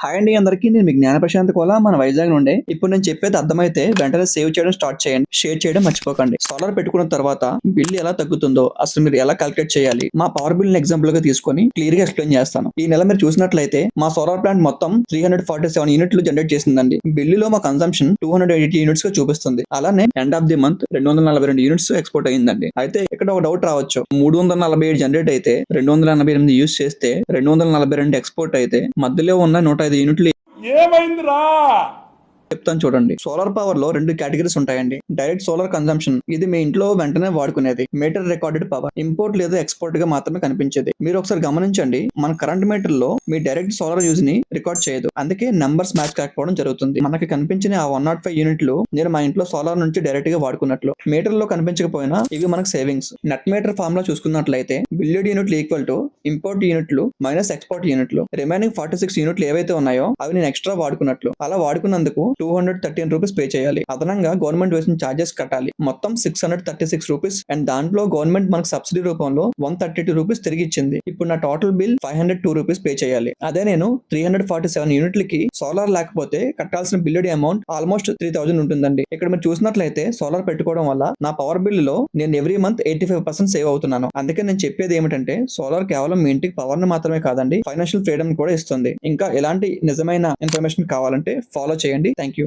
Hi అండి అందరికీ నేను మీ జ్ఞాన ప్రశాంత్ కోలా మన వైజాగ్ నుండి. ఇప్పుడు నేను చెప్పేది అర్థమైతే వెంటనే సేవ్ చేయడం స్టార్ట్ చేయండి షేర్ చేయడం మర్చిపోకండి. సోలార్ పెట్టుకున్న తర్వాత బిల్ ఎలా తగ్గుతుందో అసలు మీరు ఎలా కాలిక్యులేట్ చేయాలి మా పవర్ బిల్ ఎగ్జాంపుల్గా తీసుకొని క్లియర్గా ఎక్స్ప్లెయిన్ చేస్తాను. ఈ నెల మీరు చూసినట్లయితే మా సోలార్ ప్లాంట్ మొత్తం త్రీ హండ్రెడ్ ఫార్టీ సెవెన్ యూనిట్లు జనరేట్ చేసిందండి. బిల్లులో మా కన్సంప్షన్ టూ హండ్రెడ్ ఎయిటీ యూనిట్స్గా చూపిస్తుంది. అలానే ఎండ్ ఆఫ్ ది మంత్ రెండు వందల నలభై రెండు యూనిట్స్ ఎక్స్పోర్ట్ అయ్యిందండి. అయితే ఇక్కడ ఒక డౌట్ రావచ్చు. మూడు వందల నలభై ఏడు జనరేట్ అయితే రెండు వందల ఎనభై ఎనిమిది యూస్ చేస్తే రెండు వందల నలభై రెండు ఎక్స్పోర్ట్ అయితే మధ్యలో ఉన్న నూట ఐదు యూనిట్లు ఏమైందిరా? చెప్తాను చూడండి. సోలార్ పవర్లో రెండు కేటగిరీస్ ఉంటాయండి. డైరెక్ట్ సోలార్ కన్సంప్షన్ ఇది మీ ఇంట్లో వెంటనే వాడుకునేది. మీటర్ రికార్డెడ్ పవర్ ఇంపోర్ట్ లేదా ఎక్స్పోర్ట్గా మాత్రమే కనిపించేది. మీరు ఒకసారి గమనించండి మన కరెంట్ మీటర్లో మీ డైరెక్ట్ సోలార్ యూజ్ని రికార్డ్ చేయదు. అందుకే నంబర్స్ మ్యాచ్ కాకపోవడం జరుగుతుంది. మనకి కనిపించిన ఆ వన్ నాట్ ఫైవ్ యూనిట్లు నేను మా ఇంట్లో సోలార్ నుంచి డైరెక్ట్గా వాడుకున్నట్లు. మీటర్లో కనిపించకపోయినా ఇవి మనకు సేవింగ్స్ నెట్ మీటర్ ఫామ్లో చూసుకున్నట్లయితే బిల్లుడ్ యూనిట్లు ఈక్వల్ టు ఇంపోర్ట్ యూనిట్లు మైనస్ ఎక్స్పోర్ట్ యూనిట్లు రిమైనింగ్ ఫార్టీ సిక్స్ యూనిట్లు ఏవైతే ఉన్నాయో అవి నేను ఎక్స్ట్రా వాడుకున్నట్లు. అలా వాడుకున్నందుకు two hundred thirteen rupees pay చేయాలి. అదనంగా గవర్నమెంట్ వేసిన చార్జెస్ కట్టాలి. మొత్తం six hundred thirty six rupees and దాంట్లో గవర్నమెంట్ మనకు సబ్సిడీ రూపంలో వన్ థర్టీ టూ రూపీస్ తిరిగి ఇచ్చింది. ఇప్పుడు నా total bill five hundred two rupees pay చేయాలి. అదే నేను త్రీ హండ్రెడ్ ఫార్టీ సెవెన్ యూనిట్లకి సోలార్ లేకపోతే కట్టాల్సిన బిల్లుడి అమౌంట్ ఆల్మోస్ట్ త్రీ థౌసండ్ ఉంటుందండి. ఇక్కడ మీరు చూసినట్లయితే సోలార్ పెట్టుకోవడం వల్ల నా పవర్ బిల్లో నేను every month eighty five percent save అవుతున్నాను. అందుకే నేను చెప్పేది ఏమిటంటే సోలార్ కేవలం మీ ఇంటికి పవర్ని మాత్రమే కాదండి ఫైనాన్షియల్ ఫ్రీడమ్ కూడా ఇస్తుంది. ఇంకా ఎలాంటి నిజమైన ఇన్ఫర్మేషన్ కావాలంటే ఫాలో చేయండి. Thank you